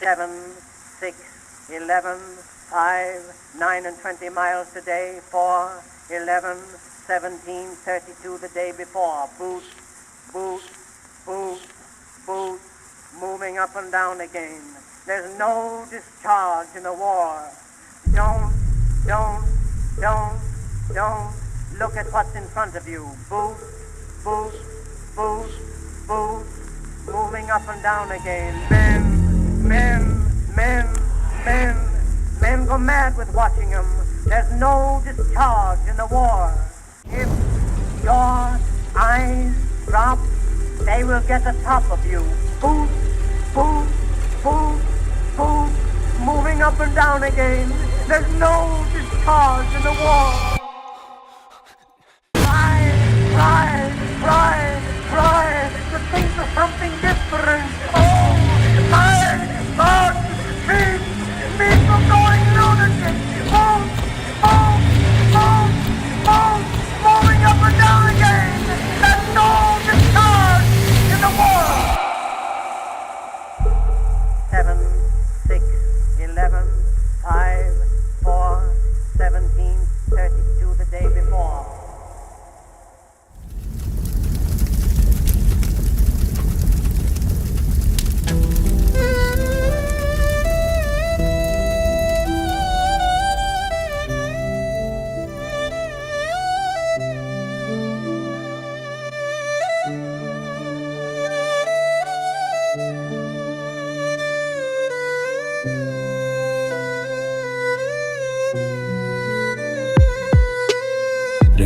seven, six, eleven, five, nine and twenty miles today, four, eleven, seventeen, thirty-two the day before. Boot, boot, boot, boot, moving up and down again. There's no discharge in the war. Don't, don't, don't, don't look at what's in front of you. Boot, boot, boot, boot, moving up and down again. Men, men, men, men, men go mad with watching them. There's no discharge in the war. If your eyes drop, they will get the top of you. Boot, boot, boot, boot, moving up and down again. There's no discharge in the war. Try, try, Seven, six, eleven, five, four, seventeen, thirty-two the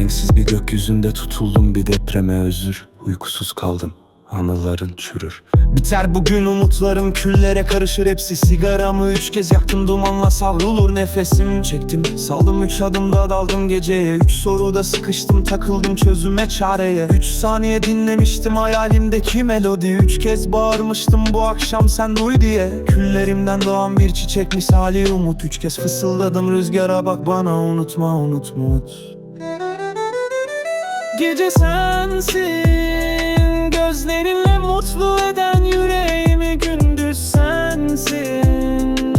Renksiz bir gökyüzünde tutuldum bir depreme özür. Uykusuz kaldım anıların çürür. Biter bugün umutlarım küllere karışır hepsi. Sigaramı üç kez yaktım dumanla savrulur nefesim. Çektim saldım üç adımda daldım geceye. Üç soruda sıkıştım takıldım çözüme çareye. Üç saniye dinlemiştim hayalimdeki melodi. Üç kez bağırmıştım bu akşam sen duy diye. Küllerimden doğan bir çiçek misali umut. Üç kez fısıldadım rüzgara bak bana unutma unutma unut Gece sensin Gözlerinle mutlu eden yüreğimi gündüz sensin.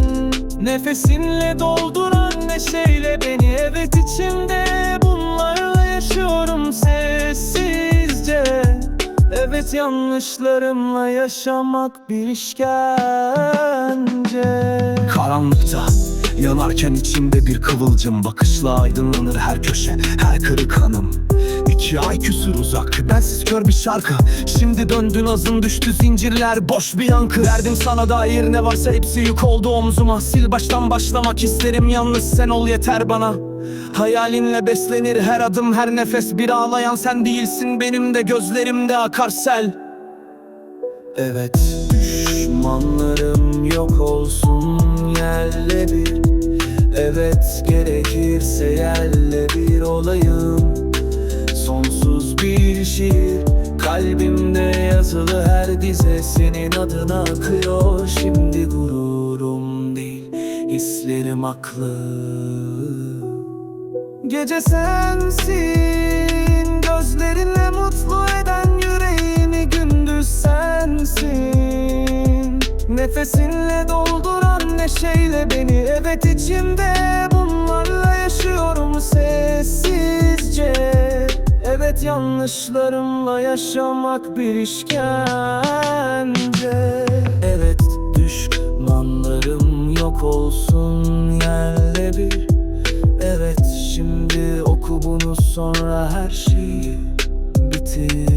Nefesinle dolduran neşeyle beni Evet içimde bunlarla yaşıyorum sessizce. Evet yanlışlarımla yaşamak bir işkence. Karanlıkta yanarken içimde bir kıvılcım. Bakışla aydınlanır her köşe her kırık anım İki ay küsür uzak. Bensiz kör bir şarkı. Şimdi döndün azın düştü zincirler Boş bir yankı. Verdim sana dair ne varsa hepsi yük oldu omzuma. Sil baştan başlamak isterim Yalnız sen ol yeter bana. Hayalinle beslenir her adım her nefes. Bir ağlayan sen değilsin benim de gözlerimde akar sel. Evet düşmanlarım yok olsun yerle bir. Evet gerekirse yerle bir olayım şiir. Kalbimde yazılı her dize Senin adına akıyor. Şimdi gururum değil Hislerim haklı. Gece sensin Gözlerinle mutlu eden yüreğimi Gündüz sensin. Nefesinle dolduran neşeyle beni Evet içimde bunlarla yaşıyorum sessizce yanlışlarımla yaşamak bir işkence. Evet düşmanlarım yok olsun yerle bir. Evet şimdi oku bunu sonra her şeyi bitir